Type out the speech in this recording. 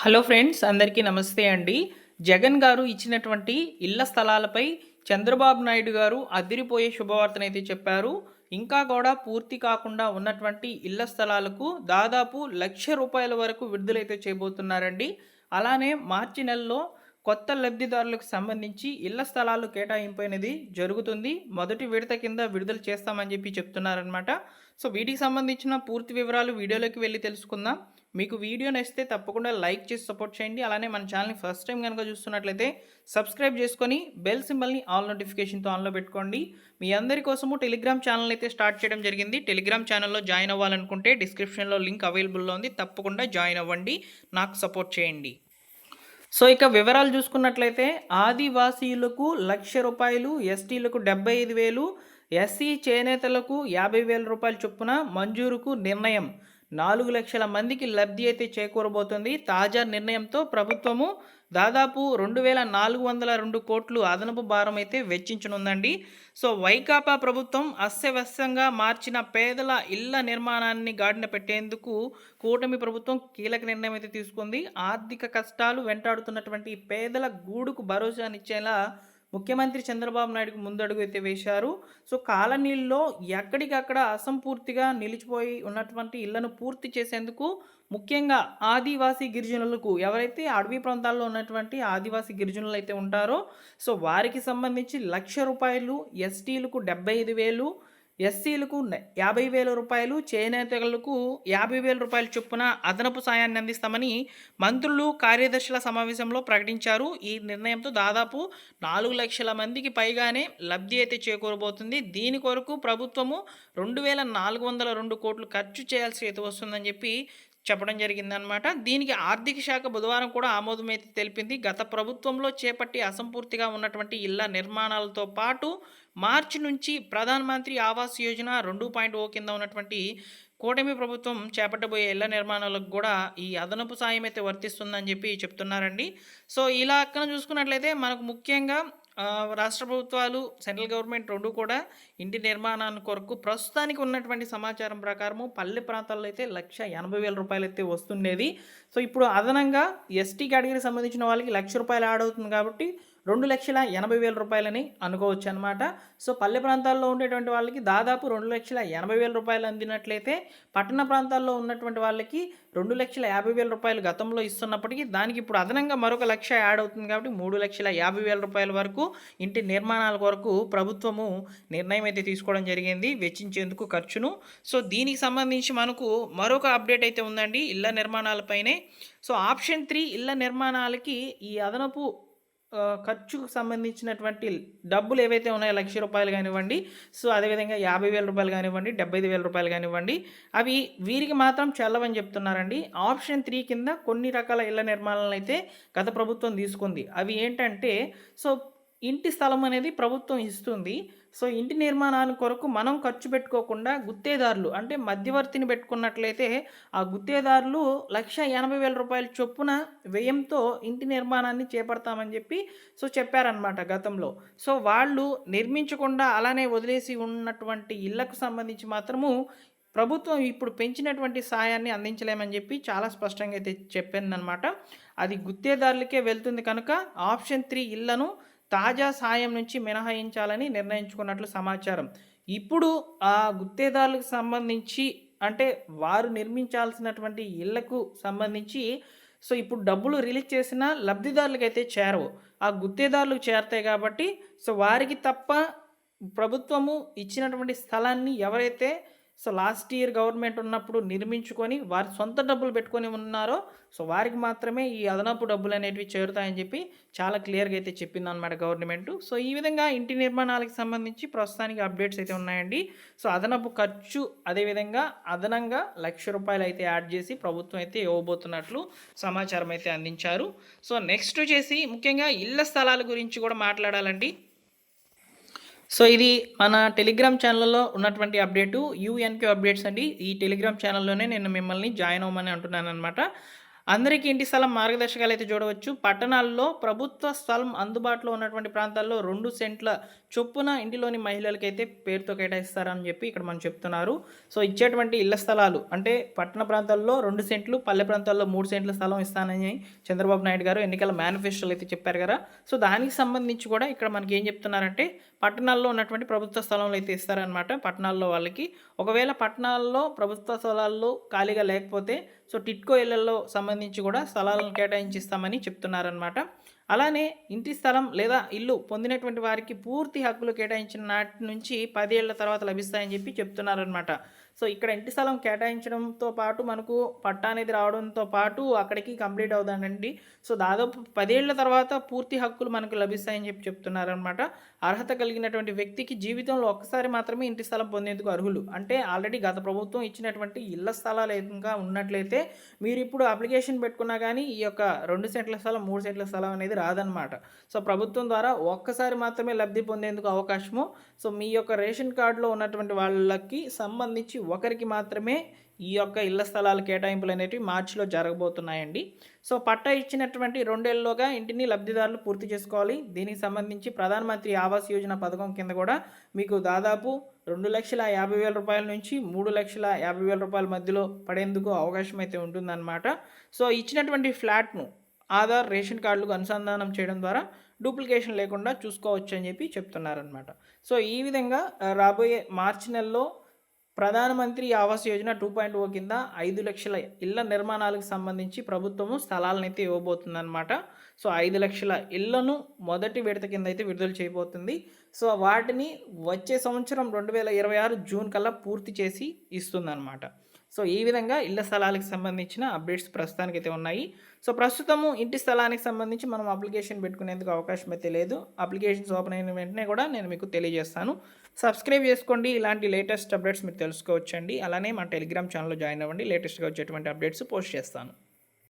Hello friends అందరికీ నమస్తే అండి. జగన్ గారు ఇచ్చినటువంటి ఇళ్ళ స్థలాలపై చంద్రబాబు నాయుడు గారు అదిరిపోయే శుభవార్తనైతే చెప్పారు. ఇంకా కూడా పూర్తి కాకుండా ఉన్నటువంటి ఇళ్ళ స్థలాలకు దాదాపు లక్ష రూపాయల వరకు విడుదలైతే చేయబోతున్నారండి. అలానే మార్చి నెలలో కొత్త లబ్ధిదారులకు సంబంధించి ఇళ్ళ స్థలాలు కేటాయింపు అనేది జరుగుతుంది. మొదటి విడత కింద విడుదల చేస్తామని చెప్పి చెప్తున్నారనమాట సో వీటికి సంబంధించిన పూర్తి వివరాలు వీడియోలోకి వెళ్ళి తెలుసుకుందాం. మీకు వీడియో నచ్చితే తప్పకుండా లైక్ చేసి సపోర్ట్ చేయండి. అలానే మన ఛానల్ని ఫస్ట్ టైం కనుక చూస్తున్నట్లయితే సబ్స్క్రైబ్ చేసుకొని బెల్ సింబల్ని ఆల్ నోటిఫికేషన్తో ఆన్లో పెట్టుకోండి. మీ అందరి కోసము టెలిగ్రామ్ ఛానల్ అయితే స్టార్ట్ చేయడం జరిగింది. టెలిగ్రామ్ ఛానల్లో జాయిన్ అవ్వాలనుకుంటే డిస్క్రిప్షన్లో లింక్ అవైలబుల్లో ఉంది. తప్పకుండా జాయిన్ అవ్వండి. నాకు సపోర్ట్ చేయండి. సో ఇక వివరాలు చూసుకున్నట్లయితే ఆదివాసీలకు లక్ష రూపాయలు ఎస్టీలకు డెబ్బై ఐదు వేలు ఎస్సీ చేనేతలకు యాభై వేల రూపాయల చొప్పున మంజూరుకు నిర్ణయం. నాలుగు లక్షల మందికి లబ్ధి అయితే చేకూరబోతుంది. తాజా నిర్ణయంతో ప్రభుత్వము దాదాపు రెండు వేల నాలుగు వందల రెండు కోట్లు అదనపు భారం అయితే వెచ్చించనుందండి. సో వైకాపా ప్రభుత్వం అస్యవస్యంగా మార్చిన పేదల ఇళ్ళ నిర్మాణాన్ని గాడిన పెట్టేందుకు కూటమి ప్రభుత్వం కీలక నిర్ణయం అయితే తీసుకుంది. ఆర్థిక కష్టాలు వెంటాడుతున్నటువంటి పేదల గూడుకు భరోసానిచ్చేలా ముఖ్యమంత్రి చంద్రబాబు నాయుడుకు ముందడుగు అయితే వేశారు. సో కాలనీల్లో ఎక్కడికక్కడ అసంపూర్తిగా నిలిచిపోయి ఉన్నటువంటి ఇళ్ళను పూర్తి చేసేందుకు ముఖ్యంగా ఆదివాసీ గిరిజనులకు ఎవరైతే అడవి ప్రాంతాల్లో ఉన్నటువంటి ఆదివాసీ గిరిజనులు అయితే ఉంటారో సో వారికి సంబంధించి లక్ష రూపాయలు ఎస్టీలకు డెబ్బై ఐదు వేలు ఎస్సీలకు యాభై వేల రూపాయలు చేనేతలకు యాభై వేల రూపాయల చొప్పున అదనపు సాయాన్ని అందిస్తామని మంత్రులు కార్యదర్శుల సమావేశంలో ప్రకటించారు. ఈ నిర్ణయంతో దాదాపు నాలుగు లక్షల మందికి పైగానే లబ్ధి అయితే చేకూరబోతుంది. దీని కొరకు ప్రభుత్వము రెండు వేల నాలుగు వందల రెండు కోట్లు ఖర్చు చేయాల్సి అయితే వస్తుందని చెప్పి చెప్పడం జరిగిందనమాట దీనికి ఆర్థిక శాఖ బుధవారం కూడా ఆమోదమైతే తెలిపింది. గత ప్రభుత్వంలో చేపట్టి అసంపూర్తిగా ఉన్నటువంటి ఇళ్ళ నిర్మాణాలతో పాటు మార్చి నుంచి ప్రధానమంత్రి ఆవాస్ యోజన రెండు పాయింట్ ఓ కింద ఉన్నటువంటి కూటమి ప్రభుత్వం చేపట్టబోయే ఇళ్ళ నిర్మాణాలకు కూడా ఈ అదనపు సాయం అయితే వర్తిస్తుందని చెప్పి చెప్తున్నారండి. సో ఇలా అక్కడ చూసుకున్నట్లయితే మనకు ముఖ్యంగా రాష్ట్ర ప్రభుత్వాలు సెంట్రల్ గవర్నమెంట్ రెండు కూడా ఇంటి నిర్మాణాన్ని కొరకు ప్రస్తుతానికి ఉన్నటువంటి సమాచారం ప్రకారము పల్లె ప్రాంతాల్లో అయితే లక్ష ఎనభై వేల రూపాయలు అయితే వస్తుండేది. సో ఇప్పుడు అదనంగా ఎస్టీ కేటగిరీకి సంబంధించిన వాళ్ళకి లక్ష రూపాయలు యాడ్ అవుతుంది కాబట్టి రెండు లక్షల ఎనభై వేల రూపాయలని అనుకోవచ్చు అనమాట సో పల్లె ప్రాంతాల్లో ఉండేటువంటి వాళ్ళకి దాదాపు రెండు లక్షల ఎనభై వేల రూపాయలు అందినట్లయితే పట్టణ ప్రాంతాల్లో ఉన్నటువంటి వాళ్ళకి రెండు లక్షల యాభై వేల రూపాయలు గతంలో ఇస్తున్నప్పటికీ దానికి ఇప్పుడు అదనంగా మరొక లక్ష యాడ్ అవుతుంది కాబట్టి మూడు లక్షల యాభై వేల రూపాయల వరకు ఇంటి నిర్మాణాల కొరకు ప్రభుత్వము నిర్ణయం అయితే తీసుకోవడం జరిగింది వెచ్చించేందుకు ఖర్చును. సో దీనికి సంబంధించి మనకు మరొక అప్డేట్ అయితే ఉందండి ఇళ్ళ నిర్మాణాలపైనే సో ఆప్షన్ త్రీ ఇళ్ళ నిర్మాణాలకి ఈ అదనపు ఖర్చుకు సంబంధించినటువంటి డబ్బులు ఏవైతే ఉన్నాయో లక్ష రూపాయలు కానివ్వండి సో అదేవిధంగా యాభై వేల రూపాయలు కానివ్వండి డెబ్బై ఐదు వేల రూపాయలు కానివ్వండి అవి వీరికి మాత్రం చెల్లవని చెప్తున్నారండి. ఆప్షన్ త్రీ కింద కొన్ని రకాల ఇళ్ళ నిర్మాణాలను అయితే గత ప్రభుత్వం తీసుకుంది. అవి ఏంటంటే సో ఇంటి స్థలం అనేది ప్రభుత్వం ఇస్తుంది. సో ఇంటి నిర్మాణాన్ని కొరకు మనం ఖర్చు పెట్టుకోకుండా గుత్తేదారులు అంటే మధ్యవర్తిని పెట్టుకున్నట్లయితే ఆ గుత్తేదారులు లక్ష ఎనభై వేల రూపాయల చొప్పున వ్యయంతో ఇంటి నిర్మాణాన్ని చేపడతామని చెప్పి సో చెప్పారనమాట గతంలో. సో వాళ్ళు నిర్మించకుండా అలానే వదిలేసి ఉన్నటువంటి ఇళ్ళకు సంబంధించి మాత్రము ప్రభుత్వం ఇప్పుడు పెంచినటువంటి సాయాన్ని అందించలేమని చెప్పి చాలా స్పష్టంగా అయితే చెప్పిందనమాట అది గుత్తేదారులకే వెళ్తుంది కనుక ఆప్షన్ త్రీ ఇళ్ళను తాజా సాయం నుంచి మినహాయించాలని నిర్ణయించుకున్నట్లు సమాచారం. ఇప్పుడు ఆ గుత్తేదారులకు సంబంధించి అంటే వారు నిర్మించాల్సినటువంటి ఇళ్ళకు సంబంధించి సో ఇప్పుడు డబ్బులు రిలీజ్ చేసిన లబ్ధిదారులకు అయితే చేరవు. ఆ గుత్తేదారులకు చేరతాయి కాబట్టి సో వారికి తప్ప ప్రభుత్వము ఇచ్చినటువంటి స్థలాన్ని ఎవరైతే సో లాస్ట్ ఇయర్ గవర్నమెంట్ ఉన్నప్పుడు నిర్మించుకొని వారి సొంత డబ్బులు పెట్టుకొని ఉన్నారో సో వారికి మాత్రమే ఈ అదనపు డబ్బులు అనేటివి చేరుతాయని చెప్పి చాలా క్లియర్గా అయితే చెప్పింది అనమాట గవర్నమెంట్. సో ఈ విధంగా ఇంటి నిర్మాణాలకు సంబంధించి ప్రస్తుతానికి అప్డేట్స్ అయితే ఉన్నాయండి. సో అదనపు ఖర్చు అదేవిధంగా అదనంగా లక్ష రూపాయలు అయితే యాడ్ చేసి ప్రభుత్వం అయితే ఇవ్వబోతున్నట్లు సమాచారం అయితే అందించారు. సో నెక్స్ట్ వచ్చేసి ముఖ్యంగా ఇళ్ళ స్థలాల గురించి కూడా మాట్లాడాలండి. సో ఇది మన టెలిగ్రామ్ ఛానల్లో ఉన్నటువంటి అప్డేటు యూఎన్క్యూ అప్డేట్స్ అండి. ఈ టెలిగ్రామ్ ఛానల్లోనే నేను మిమ్మల్ని జాయిన్ అవ్వమని అంటున్నాను అనమాట అందరికీ ఇంటి స్థలం మార్గదర్శకాలు అయితే చూడవచ్చు. పట్టణాల్లో ప్రభుత్వ స్థలం అందుబాటులో ఉన్నటువంటి ప్రాంతాల్లో రెండు సెంట్ల చొప్పున ఇంటిలోని మహిళలకైతే పేరుతో కేటాయిస్తారని చెప్పి ఇక్కడ మనం చెప్తున్నారు. సో ఇచ్చేటువంటి ఇళ్ళ స్థలాలు అంటే పట్టణ ప్రాంతాల్లో రెండు సెంట్లు పల్లె ప్రాంతాల్లో మూడు సెంట్ల స్థలం ఇస్తానని చంద్రబాబు నాయుడు గారు ఎన్నికల మేనిఫెస్టోలు అయితే చెప్పారు కదా. సో దానికి సంబంధించి కూడా ఇక్కడ మనకి ఏం చెప్తున్నారంటే పట్టణాల్లో ఉన్నటువంటి ప్రభుత్వ స్థలంలో అయితే ఇస్తారనమాట పట్టణాల్లో వాళ్ళకి. ఒకవేళ పట్టణాల్లో ప్రభుత్వ స్థలాల్లో ఖాళీగా లేకపోతే సో టిట్కో ఇళ్ళలో సంబంధించి కూడా స్థలాలను కేటాయించిస్తామని చెప్తున్నారనమాట అలానే ఇంటి స్థలం లేదా ఇల్లు పొందినటువంటి వారికి పూర్తి హక్కులు కేటాయించిన నాటి నుంచి పదేళ్ళ తర్వాత లభిస్తాయని చెప్పి చెప్తున్నారనమాట సో ఇక్కడ ఇంటి స్థలం కేటాయించడంతో పాటు మనకు పట్టా అనేది రావడంతో పాటు అక్కడికి కంప్లీట్ అవుతానండి సో దాదాపు పదేళ్ళ తర్వాత పూర్తి హక్కులు మనకు లభిస్తాయని చెప్పి చెప్తున్నారనమాట అర్హత కలిగినటువంటి వ్యక్తికి జీవితంలో ఒక్కసారి మాత్రమే ఇంటి స్థలం పొందేందుకు అర్హులు. అంటే ఆల్రెడీ గత ప్రభుత్వం ఇచ్చినటువంటి ఇళ్ళ స్థలాలు ఇంకా ఉన్నట్లయితే మీరు ఇప్పుడు అప్లికేషన్ పెట్టుకున్నా కానీ ఈ యొక్క రెండు సెంట్ల స్థలం మూడు సెంట్ల స్థలం అనేది రాదనమాట సో ప్రభుత్వం ద్వారా ఒక్కసారి మాత్రమే లబ్ధి పొందేందుకు అవకాశము. సో మీ యొక్క రేషన్ కార్డులో ఉన్నటువంటి వాళ్ళకి సంబంధించి ఒకరికి మాత్రమే ఈ యొక్క ఇళ్ళ స్థలాల కేటాయింపులు అనేవి మార్చిలో జరగబోతున్నాయండి. సో పట్టా ఇచ్చినటువంటి రెండేళ్ళలోగా ఇంటిని లబ్ధిదారులు పూర్తి చేసుకోవాలి. దీనికి సంబంధించి ప్రధానమంత్రి ఆవాస్ యోజన పథకం కింద కూడా మీకు దాదాపు రెండు లక్షల యాభై వేల రూపాయల నుంచి మూడు లక్షల యాభై వేల రూపాయల మధ్యలో పడేందుకు అవకాశం అయితే ఉంటుందన్నమాట. సో ఇచ్చినటువంటి ఫ్లాట్ను ఆధార్ రేషన్ కార్డులకు అనుసంధానం చేయడం ద్వారా డూప్లికేషన్ లేకుండా చూసుకోవచ్చు అని చెప్పి చెప్తున్నారనమాట సో ఈ విధంగా రాబోయే మార్చి నెలలో Pradhan Mantri Awas Yojana two point O కింద ఐదు లక్షల ఇళ్ళ నిర్మాణాలకు సంబంధించి ప్రభుత్వము స్థలాలను అయితే ఇవ్వబోతుందన్నమాట. సో ఐదు లక్షల ఇళ్ళను మొదటి విడత కింద అయితే విడుదల చేయబోతుంది. సో వాటిని వచ్చే సంవత్సరం రెండు వేల ఇరవై ఆరు జూన్ కల్లా పూర్తి చేసి ఇస్తుందన్నమాట. సో ఈ విధంగా ఇళ్ళ స్థలాలకు సంబంధించిన అప్డేట్స్ ప్రస్తుతానికి అయితే ఉన్నాయి. సో ప్రస్తుతము ఇంటి స్థలానికి సంబంధించి మనం అప్లికేషన్ పెట్టుకునేందుకు అవకాశం అయితే లేదు. అప్లికేషన్స్ ఓపెన్ అయిన వెంటనే కూడా నేను మీకు తెలియజేస్తాను. సబ్స్క్రైబ్ చేసుకోండి. ఇలాంటి లేటెస్ట్ అప్డేట్స్ మీరు తెలుసుకోవచ్చండి. అలానే మా టెలిగ్రామ్ ఛానల్లో జాయిన్ అవ్వండి. లేటెస్ట్గా వచ్చేటువంటి అప్డేట్స్ పోస్ట్ చేస్తాను.